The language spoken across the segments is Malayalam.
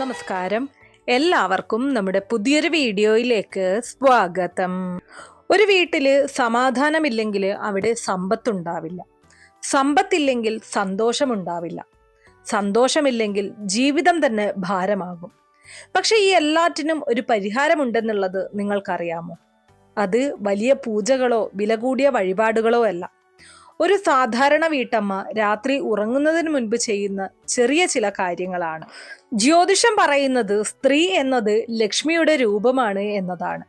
നമസ്കാരം. എല്ലാവർക്കും നമ്മുടെ പുതിയൊരു വീഡിയോയിലേക്ക് സ്വാഗതം. ഒരു വീട്ടിൽ സമാധാനമില്ലെങ്കിൽ അവിടെ സമ്പത്തുണ്ടാവില്ല. സമ്പത്തില്ലെങ്കിൽ സന്തോഷമുണ്ടാവില്ല. സന്തോഷമില്ലെങ്കിൽ ജീവിതം തന്നെ ഭാരമാകും. പക്ഷെ ഈ എല്ലാറ്റിനും ഒരു പരിഹാരമുണ്ടെന്നുള്ളത് നിങ്ങൾക്കറിയാമോ? അത് വലിയ പൂജകളോ വില കൂടിയ വഴിപാടുകളോ അല്ല. ഒരു സാധാരണ വീട്ടമ്മ രാത്രി ഉറങ്ങുന്നതിന് മുൻപ് ചെയ്യുന്ന ചെറിയ ചില കാര്യങ്ങളാണ്. ജ്യോതിഷം പറയുന്നത് സ്ത്രീ എന്നത് ലക്ഷ്മിയുടെ രൂപമാണ് എന്നതാണ്.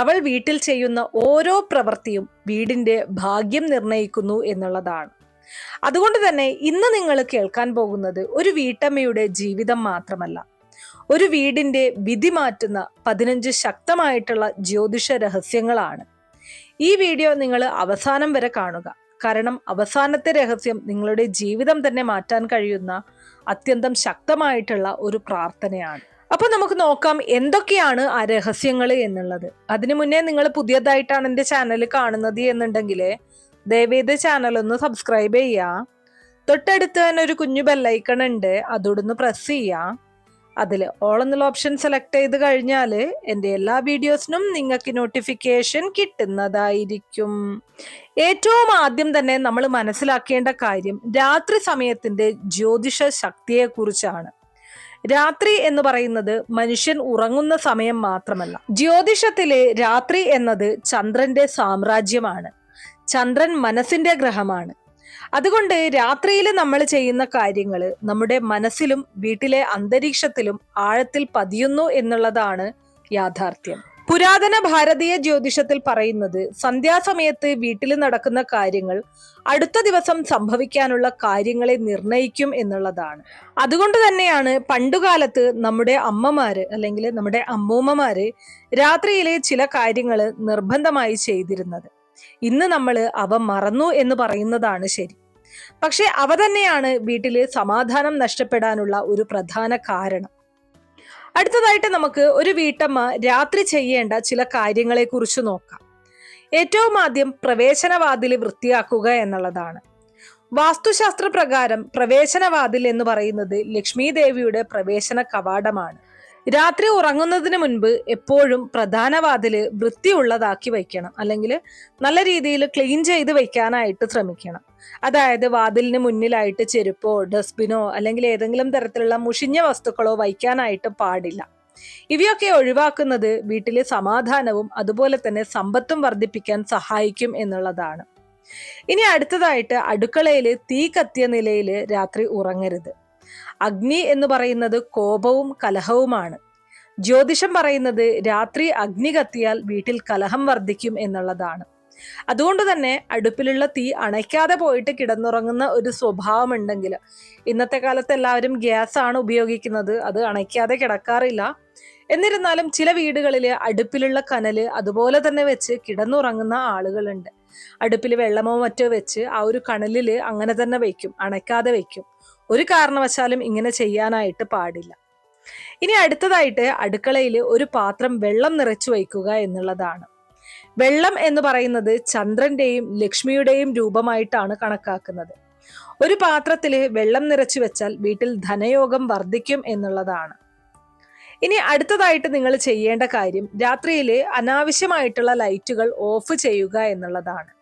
അവൾ വീട്ടിൽ ചെയ്യുന്ന ഓരോ പ്രവൃത്തിയും വീടിന്റെ ഭാഗ്യം നിർണയിക്കുന്നു എന്നുള്ളതാണ്. അതുകൊണ്ട് തന്നെ ഇന്ന് നിങ്ങൾ കേൾക്കാൻ പോകുന്നത് ഒരു വീട്ടമ്മയുടെ ജീവിതം മാത്രമല്ല. ഒരു വീടിന്റെ വിധി മാറ്റുന്ന പതിനഞ്ച് ശക്തമായിട്ടുള്ള ജ്യോതിഷ രഹസ്യങ്ങളാണ്. ഈ വീഡിയോ നിങ്ങൾ അവസാനം വരെ കാണുക. കാരണം അവസാനത്തെ രഹസ്യം നിങ്ങളുടെ ജീവിതം തന്നെ മാറ്റാൻ കഴിയുന്ന അത്യന്തം ശക്തമായിട്ടുള്ള ഒരു പ്രാർത്ഥനയാണ്. അപ്പൊ നമുക്ക് നോക്കാം എന്തൊക്കെയാണ് ആ രഹസ്യങ്ങൾ എന്നുള്ളത്. അതിനു മുന്നേ നിങ്ങൾ പുതിയതായിട്ടാണ് എന്റെ ചാനൽ കാണുന്നത് എന്നുണ്ടെങ്കിൽ ദയവേത് ചാനൽ ഒന്ന് സബ്സ്ക്രൈബ് ചെയ്യുക. തൊട്ടടുത്ത് തന്നെ ഒരു കുഞ്ഞു ബെല്ലൈക്കൺ ഉണ്ട്. അതോടൊന്ന് പ്രസ് ചെയ്യുക. അതിൽ ഓൾ എന്നുള്ള ഓപ്ഷൻ സെലക്ട് ചെയ്ത് കഴിഞ്ഞാൽ എന്റെ എല്ലാ വീഡിയോസിനും നിങ്ങൾക്ക് നോട്ടിഫിക്കേഷൻ കിട്ടുന്നതായിരിക്കും. ഏറ്റവും ആദ്യം തന്നെ നമ്മൾ മനസ്സിലാക്കേണ്ട കാര്യം രാത്രി സമയത്തിന്റെ ജ്യോതിഷ ശക്തിയെക്കുറിച്ചാണ്. രാത്രി എന്ന് പറയുന്നത് മനുഷ്യൻ ഉറങ്ങുന്ന സമയം മാത്രമല്ല. ജ്യോതിഷത്തിലെ രാത്രി എന്നത് ചന്ദ്രന്റെ സാമ്രാജ്യമാണ്. ചന്ദ്രൻ മനസ്സിന്റെ ഗ്രഹമാണ്. അതുകൊണ്ട് രാത്രിയിൽ നമ്മൾ ചെയ്യുന്ന കാര്യങ്ങൾ നമ്മുടെ മനസ്സിലും വീട്ടിലെ അന്തരീക്ഷത്തിലും ആഴത്തിൽ പതിയുന്നു എന്നുള്ളതാണ് യാഥാർത്ഥ്യം. പുരാതന ഭാരതീയ ജ്യോതിഷത്തിൽ പറയുന്നത് സന്ധ്യാസമയത്ത് വീട്ടിൽ നടക്കുന്ന കാര്യങ്ങൾ അടുത്ത ദിവസം സംഭവിക്കാനുള്ള കാര്യങ്ങളെ നിർണയിക്കും എന്നുള്ളതാണ്. അതുകൊണ്ട് തന്നെയാണ് പണ്ടുകാലത്ത് നമ്മുടെ അമ്മമാര് അല്ലെങ്കിൽ നമ്മുടെ അമ്മൂമ്മമാര് രാത്രിയിലെ ചില കാര്യങ്ങൾ നിർബന്ധമായി ചെയ്തിരുന്നത്. ഇന്ന് നമ്മൾ അവ മറന്നു എന്ന് പറയുന്നതാണ് ശരി. പക്ഷെ അവ തന്നെയാണ് വീട്ടിലെ സമാധാനം നഷ്ടപ്പെടാനുള്ള ഒരു പ്രധാന കാരണം. അടുത്തതായിട്ട് നമുക്ക് ഒരു വീട്ടമ്മ രാത്രി ചെയ്യേണ്ട ചില കാര്യങ്ങളെ കുറിച്ച് നോക്കാം. ഏറ്റവും ആദ്യം പ്രവേശനവാതിൽ വൃത്തിയാക്കുക എന്നുള്ളതാണ്. വാസ്തുശാസ്ത്ര പ്രകാരം പ്രവേശനവാതിൽ എന്ന് പറയുന്നത് ലക്ഷ്മി ദേവിയുടെ പ്രവേശന കവാടമാണ്. രാത്രി ഉറങ്ങുന്നതിന് മുൻപ് എപ്പോഴും പ്രധാന വാതിൽ വൃത്തിയുള്ളതാക്കി വയ്ക്കണം. അല്ലെങ്കിൽ നല്ല രീതിയിൽ ക്ലീൻ ചെയ്ത് വയ്ക്കാനായിട്ട് ശ്രമിക്കണം. അതായത് വാതിലിന് മുന്നിലായിട്ട് ചെരുപ്പോ ഡസ്റ്റ്ബിനോ അല്ലെങ്കിൽ ഏതെങ്കിലും തരത്തിലുള്ള മുഷിഞ്ഞ വസ്തുക്കളോ വയ്ക്കാനായിട്ട് പാടില്ല. ഇവയൊക്കെ ഒഴിവാക്കുന്നത് വീട്ടിലെ സമാധാനവും അതുപോലെ തന്നെ സമ്പത്തും വർദ്ധിപ്പിക്കാൻ സഹായിക്കും എന്നുള്ളതാണ്. ഇനി അടുത്തതായിട്ട് അടുക്കളയിൽ തീ കത്തിയ നിലയിൽ രാത്രി ഉറങ്ങരുത്. അഗ്നി എന്ന് പറയുന്നത് കോപവും കലഹവുമാണ്. ജ്യോതിഷം പറയുന്നത് രാത്രി അഗ്നി കത്തിയാൽ വീട്ടിൽ കലഹം വർദ്ധിക്കും എന്നുള്ളതാണ്. അതുകൊണ്ട് തന്നെ അടുപ്പിലുള്ള തീ അണയ്ക്കാതെ പോയിട്ട് കിടന്നുറങ്ങുന്ന ഒരു സ്വഭാവം ഉണ്ടെങ്കിൽ ഇന്നത്തെ കാലത്ത് എല്ലാവരും ഗ്യാസ് ആണ് ഉപയോഗിക്കുന്നത് അത് അണയ്ക്കാതെ കിടക്കാറില്ല. എന്നിരുന്നാലും ചില വീടുകളിൽ അടുപ്പിലുള്ള കനൽ അതുപോലെ തന്നെ വെച്ച് കിടന്നുറങ്ങുന്ന ആളുകളുണ്ട്. അടുപ്പിൽ വെള്ളമോ മറ്റോ വെച്ച് ആ ഒരു കണലിൽ അങ്ങനെ തന്നെ വയ്ക്കും അണയ്ക്കാതെ വെക്കും. ഒരു കാരണവശാലും ഇങ്ങനെ ചെയ്യാനായിട്ട് പാടില്ല. ഇനി അടുത്തതായിട്ട് അടുക്കളയിൽ ഒരു പാത്രം വെള്ളം നിറച്ചു വയ്ക്കുക എന്നുള്ളതാണ്. വെള്ളം എന്ന് പറയുന്നത് ചന്ദ്രന്റെയും ലക്ഷ്മിയുടെയും രൂപമായിട്ടാണ് കണക്കാക്കുന്നത്. ഒരു പാത്രത്തിൽ വെള്ളം നിറച്ചു വെച്ചാൽ വീട്ടിൽ ധനയോഗം വർദ്ധിക്കും എന്നുള്ളതാണ്. ഇനി അടുത്തതായിട്ട് നിങ്ങൾ ചെയ്യേണ്ട കാര്യം രാത്രിയിൽ അനാവശ്യമായിട്ടുള്ള ലൈറ്റുകൾ ഓഫ് ചെയ്യുക എന്നുള്ളതാണ്.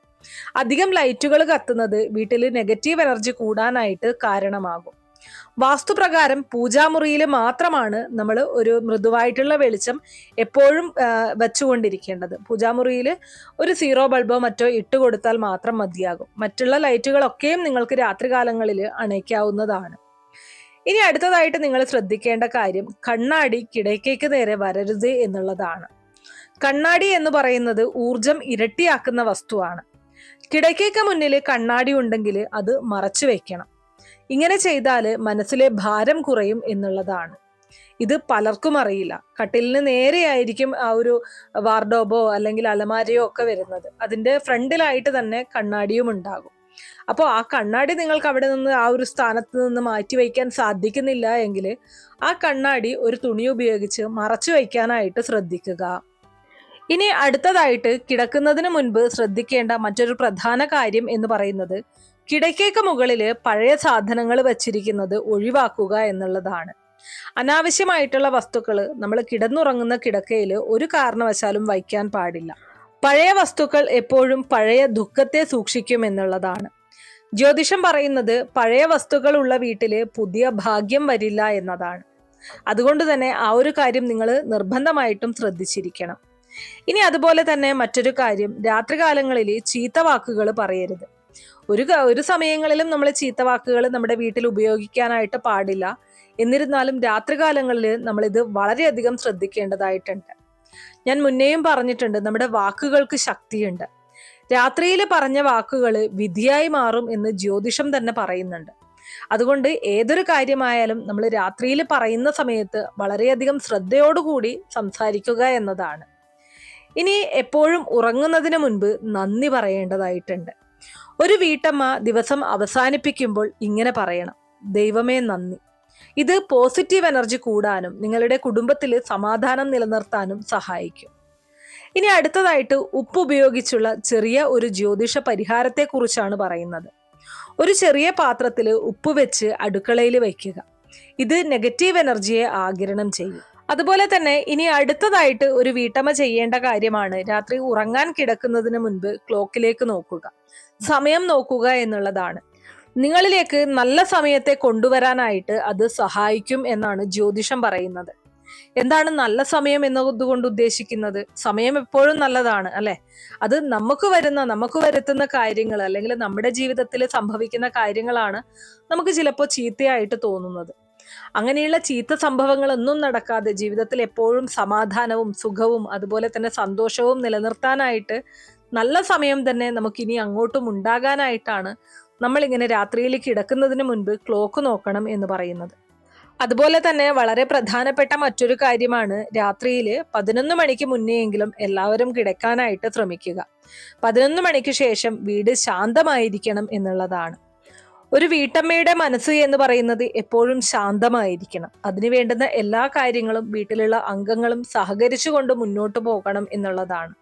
അധികം ലൈറ്റുകൾ കത്തുന്നത് വീട്ടിൽ നെഗറ്റീവ് എനർജി കൂടാനായിട്ട് കാരണമാകും. വാസ്തുപ്രകാരം പൂജാമുറിയിൽ മാത്രമാണ് നമ്മൾ ഒരു മൃദുവായിട്ടുള്ള വെളിച്ചം എപ്പോഴും വെച്ചുകൊണ്ടിരിക്കേണ്ടത്. പൂജാമുറിയിൽ ഒരു സീറോ ബൾബോ മറ്റോ ഇട്ട് കൊടുത്താൽ മാത്രം മതിയാകും. മറ്റുള്ള ലൈറ്റുകളൊക്കെയും നിങ്ങൾക്ക് രാത്രികാലങ്ങളിൽ അണയ്ക്കാവുന്നതാണ്. ഇനി അടുത്തതായിട്ട് നിങ്ങൾ ശ്രദ്ധിക്കേണ്ട കാര്യം കണ്ണാടി കിടക്കേക്ക് നേരെ വരരുത് എന്നുള്ളതാണ്. കണ്ണാടി എന്ന് പറയുന്നത് ഊർജം ഇരട്ടിയാക്കുന്ന വസ്തുവാണ്. കിടക്കേക്ക് മുന്നിൽ കണ്ണാടി ഉണ്ടെങ്കിൽ അത് മറച്ചു വെക്കണം. ഇങ്ങനെ ചെയ്താൽ മനസ്സിലെ ഭാരം കുറയും എന്നുള്ളതാണ്. ഇത് പലർക്കും അറിയില്ല. കട്ടിലിന് നേരെയായിരിക്കും ആ ഒരു വാർഡോബോ അല്ലെങ്കിൽ അലമാരയോ ഒക്കെ വരുന്നത്. അതിന്റെ ഫ്രണ്ടിലായിട്ട് തന്നെ കണ്ണാടിയും ഉണ്ടാകും. അപ്പോൾ ആ കണ്ണാടി നിങ്ങൾക്ക് അവിടെ നിന്ന് ആ ഒരു സ്ഥാനത്ത് നിന്ന് മാറ്റി വയ്ക്കാൻ സാധിക്കുന്നില്ല എങ്കിൽ ആ കണ്ണാടി ഒരു തുണി ഉപയോഗിച്ച് മറച്ചു വയ്ക്കാനായിട്ട് ശ്രദ്ധിക്കുക. ഇനി അടുത്തതായിട്ട് കിടക്കുന്നതിന് മുൻപ് ശ്രദ്ധിക്കേണ്ട മറ്റൊരു പ്രധാന കാര്യം എന്ന് പറയുന്നത് കിടക്കേക്ക് മുകളിൽ പഴയ സാധനങ്ങൾ വച്ചിരിക്കുന്നത് ഒഴിവാക്കുക എന്നുള്ളതാണ്. അനാവശ്യമായിട്ടുള്ള വസ്തുക്കൾ നമ്മൾ കിടന്നുറങ്ങുന്ന കിടക്കയിൽ ഒരു കാരണവശാലും വയ്ക്കാൻ പാടില്ല. പഴയ വസ്തുക്കൾ എപ്പോഴും പഴയ ദുഃഖത്തെ സൂക്ഷിക്കും എന്നുള്ളതാണ്. ജ്യോതിഷം പറയുന്നത് പഴയ വസ്തുക്കൾ ഉള്ള വീട്ടിൽ പുതിയ ഭാഗ്യം വരില്ല എന്നതാണ്. അതുകൊണ്ട് തന്നെ ആ ഒരു കാര്യം നിങ്ങൾ നിർബന്ധമായിട്ടും ശ്രദ്ധിച്ചിരിക്കണം. ഇനി അതുപോലെ തന്നെ മറ്റൊരു കാര്യം രാത്രികാലങ്ങളിൽ ചീത്ത വാക്കുകൾ പറയരുത്. ഒരു ഒരു സമയങ്ങളിലും നമ്മൾ ചീത്ത വാക്കുകൾ നമ്മുടെ വീട്ടിൽ ഉപയോഗിക്കാനായിട്ട് പാടില്ല. എന്നിരുന്നാലും രാത്രികാലങ്ങളിൽ നമ്മളിത് വളരെയധികം ശ്രദ്ധിക്കേണ്ടതായിട്ടുണ്ട്. ഞാൻ മുന്നേയും പറഞ്ഞിട്ടുണ്ട് നമ്മുടെ വാക്കുകൾക്ക് ശക്തിയുണ്ട്. രാത്രിയിൽ പറഞ്ഞ വാക്കുകൾ വിധിയായി മാറും എന്ന് ജ്യോതിഷം തന്നെ പറയുന്നുണ്ട്. അതുകൊണ്ട് ഏതൊരു കാര്യമായാലും നമ്മൾ രാത്രിയിൽ പറയുന്ന സമയത്ത് വളരെയധികം ശ്രദ്ധയോടുകൂടി സംസാരിക്കുക എന്നതാണ്. ഇനി എപ്പോഴും ഉറങ്ങുന്നതിന് മുൻപ് നന്ദി പറയേണ്ടതായിട്ടുണ്ട്. ഒരു വീട്ടമ്മ ദിവസം അവസാനിപ്പിക്കുമ്പോൾ ഇങ്ങനെ പറയണം ദൈവമേ നന്ദി. ഇത് പോസിറ്റീവ് എനർജി കൂടാനും നിങ്ങളുടെ കുടുംബത്തിൽ സമാധാനം നിലനിർത്താനും സഹായിക്കും. ഇനി അടുത്തതായിട്ട് ഉപ്പ് ഉപയോഗിച്ചുള്ള ചെറിയ ഒരു ജ്യോതിഷ പരിഹാരത്തെക്കുറിച്ചാണ് പറയുന്നത്. ഒരു ചെറിയ പാത്രത്തിൽ ഉപ്പ് വെച്ച് അടുക്കളയിൽ വയ്ക്കുക. ഇത് നെഗറ്റീവ് എനർജിയെ ആഗിരണം ചെയ്യും. അതുപോലെ തന്നെ ഇനി അടുത്തതായിട്ട് ഒരു വീട്ടമ്മ ചെയ്യേണ്ട കാര്യമാണ്. രാത്രി ഉറങ്ങാൻ കിടക്കുന്നതിന് മുൻപ് ക്ലോക്കിലേക്ക് നോക്കുക. സമയം നോക്കുക എന്നുള്ളതാണ്. നിങ്ങളിലേക്ക് നല്ല സമയത്തെ കൊണ്ടുവരാനായിട്ട് അത് സഹായിക്കും എന്നാണ് ജ്യോതിഷം പറയുന്നത്. എന്താണ് നല്ല സമയം എന്നതുകൊണ്ട് ഉദ്ദേശിക്കുന്നത്? സമയം എപ്പോഴും നല്ലതാണ് അല്ലെ? അത് നമുക്ക് വരുന്ന നമുക്ക് വരുത്തുന്ന കാര്യങ്ങൾ അല്ലെങ്കിൽ നമ്മുടെ ജീവിതത്തിൽ സംഭവിക്കുന്ന കാര്യങ്ങളാണ് നമുക്ക് ചിലപ്പോൾ ചീത്തയായിട്ട് തോന്നുന്നത്. അങ്ങനെയുള്ള ചീത്ത സംഭവങ്ങളൊന്നും നടക്കാതെ ജീവിതത്തിൽ എപ്പോഴും സമാധാനവും സുഖവും അതുപോലെ തന്നെ സന്തോഷവും നിലനിർത്താനായിട്ട് നല്ല സമയം തന്നെ നമുക്കിനി അങ്ങോട്ടും ഉണ്ടാകാനായിട്ടാണ് നമ്മളിങ്ങനെ രാത്രിയിലേക്ക് കിടക്കുന്നതിന് മുൻപ് ക്ലോക്ക് നോക്കണം എന്ന് പറയുന്നത്. അതുപോലെ തന്നെ വളരെ പ്രധാനപ്പെട്ട മറ്റൊരു കാര്യമാണ് രാത്രിയിൽ പതിനൊന്ന് മണിക്ക് മുന്നേയെങ്കിലും എല്ലാവരും കിടക്കാനായിട്ട് ശ്രമിക്കുക. പതിനൊന്ന് മണിക്ക് ശേഷം വീട് ശാന്തമായിരിക്കണം എന്നുള്ളതാണ്. ഒരു വീട്ടമ്മയുടെ മനസ്സ് എന്ന് പറയുന്നത് എപ്പോഴും ശാന്തമായിരിക്കണം. അതിനു വേണ്ടുന്ന എല്ലാ കാര്യങ്ങളും വീട്ടിലുള്ള അംഗങ്ങളും സഹകരിച്ചുകൊണ്ട് മുന്നോട്ട് പോകണം എന്നുള്ളതാണ്.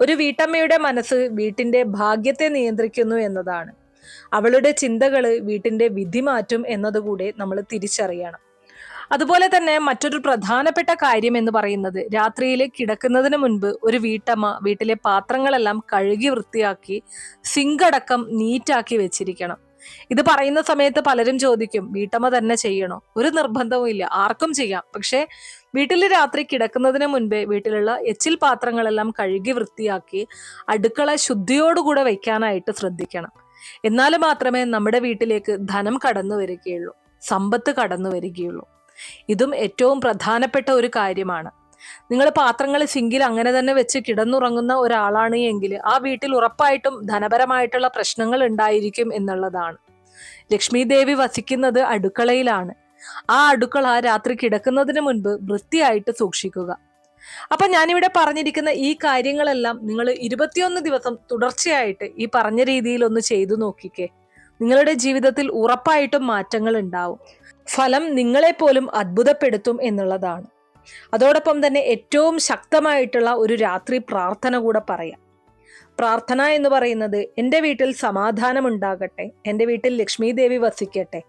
ഒരു വീട്ടമ്മയുടെ മനസ്സ് വീട്ടിന്റെ ഭാഗ്യത്തെ നിയന്ത്രിക്കുന്നു എന്നതാണ്. അവളുടെ ചിന്തകൾ വീട്ടിന്റെ വിധി മാറ്റും എന്നതുകൂടെ നമ്മൾ തിരിച്ചറിയണം. അതുപോലെ തന്നെ മറ്റൊരു പ്രധാനപ്പെട്ട കാര്യം എന്ന് പറയുന്നത് രാത്രിയിൽ കിടക്കുന്നതിന് മുൻപ് ഒരു വീട്ടമ്മ വീട്ടിലെ പാത്രങ്ങളെല്ലാം കഴുകി വൃത്തിയാക്കി സിങ്കടക്കം നീറ്റാക്കി വെച്ചിരിക്കണം. ഇത് പറയുന്ന സമയത്ത് പലരും ചോദിക്കും വീട്ടമ്മ തന്നെ ചെയ്യണോ? ഒരു നിർബന്ധവും ഇല്ല ആർക്കും ചെയ്യാം. പക്ഷേ വീട്ടിൽ രാത്രി കിടക്കുന്നതിന് മുൻപേ വീട്ടിലുള്ള എച്ചിൽ പാത്രങ്ങളെല്ലാം കഴുകി വൃത്തിയാക്കി അടുക്കള ശുദ്ധിയോടുകൂടെ വയ്ക്കാനായിട്ട് ശ്രദ്ധിക്കണം. എന്നാൽ മാത്രമേ നമ്മുടെ വീട്ടിലേക്ക് ധനം കടന്നു വരികയുള്ളൂ സമ്പത്ത് കടന്നു വരികയുള്ളൂ. ഇതും ഏറ്റവും പ്രധാനപ്പെട്ട ഒരു കാര്യമാണ്. നിങ്ങൾ പാത്രങ്ങൾ സിങ്കിൽ അങ്ങനെ തന്നെ വെച്ച് കിടന്നുറങ്ങുന്ന ഒരാളാണ് എങ്കിൽ ആ വീട്ടിൽ ഉറപ്പായിട്ടും ധനപരമായിട്ടുള്ള പ്രശ്നങ്ങൾ ഉണ്ടായിരിക്കും എന്നുള്ളതാണ്. ലക്ഷ്മി ദേവി വസിക്കുന്നത് അടുക്കളയിലാണ്. ആ അടുക്കള രാത്രി കിടക്കുന്നതിന് മുൻപ് വൃത്തിയായിട്ട് സൂക്ഷിക്കുക. അപ്പൊ ഞാനിവിടെ പറഞ്ഞിരിക്കുന്ന ഈ കാര്യങ്ങളെല്ലാം നിങ്ങൾ ഇരുപത്തിയൊന്ന് ദിവസം തുടർച്ചയായിട്ട് ഈ പറഞ്ഞ രീതിയിൽ ഒന്ന് ചെയ്തു നോക്കിക്കേ. നിങ്ങളുടെ ജീവിതത്തിൽ ഉറപ്പായിട്ടും മാറ്റങ്ങൾ ഉണ്ടാവും. ഫലം നിങ്ങളെ പോലും അത്ഭുതപ്പെടുത്തും എന്നുള്ളതാണ്. അതോടൊപ്പം തന്നെ ഏറ്റവും ശക്തമായിട്ടുള്ള ഒരു രാത്രി പ്രാർത്ഥന കൂടെ പറയാം. പ്രാർത്ഥന എന്ന് പറയുന്നത് എന്റെ വീട്ടിൽ സമാധാനം ഉണ്ടാകട്ടെ എന്റെ വീട്ടിൽ ലക്ഷ്മി ദേവി വസിക്കട്ടെ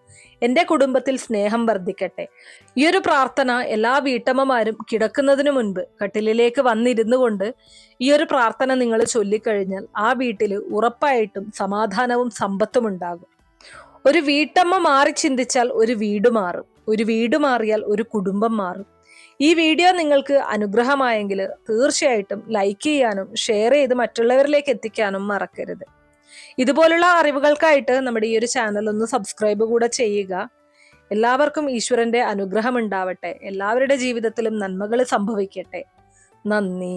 എന്റെ കുടുംബത്തിൽ സ്നേഹം വർദ്ധിക്കട്ടെ. ഈ ഒരു പ്രാർത്ഥന എല്ലാ വീട്ടമ്മമാരും കിടക്കുന്നതിന് മുൻപ് കട്ടിലിലേക്ക് വന്നിരുന്നു കൊണ്ട് ഈ ഒരു പ്രാർത്ഥന നിങ്ങൾ ചൊല്ലിക്കഴിഞ്ഞാൽ ആ വീട്ടിൽ ഉറപ്പായിട്ടും സമാധാനവും സമ്പത്തും ഉണ്ടാകും. ഒരു വീട്ടമ്മ മാറി ചിന്തിച്ചാൽ ഒരു വീട് മാറും ഒരു വീട് മാറിയാൽ ഒരു കുടുംബം മാറും. ഈ വീഡിയോ നിങ്ങൾക്ക് അനുഗ്രഹമായെങ്കിൽ തീർച്ചയായിട്ടും ലൈക്ക് ചെയ്യാനും ഷെയർ ചെയ്ത് മറ്റുള്ളവരിലേക്ക് എത്തിക്കാനും മറക്കരുത്. ഇതുപോലുള്ള അറിവുകൾക്കായിട്ട് നമ്മുടെ ഈ ഒരു ചാനൽ ഒന്ന് സബ്സ്ക്രൈബ് കൂടെ ചെയ്യുക. എല്ലാവർക്കും ഈശ്വരന്റെ അനുഗ്രഹം ഉണ്ടാവട്ടെ. എല്ലാവരുടെ ജീവിതത്തിലും നന്മകൾ സംഭവിക്കട്ടെ. നന്ദി.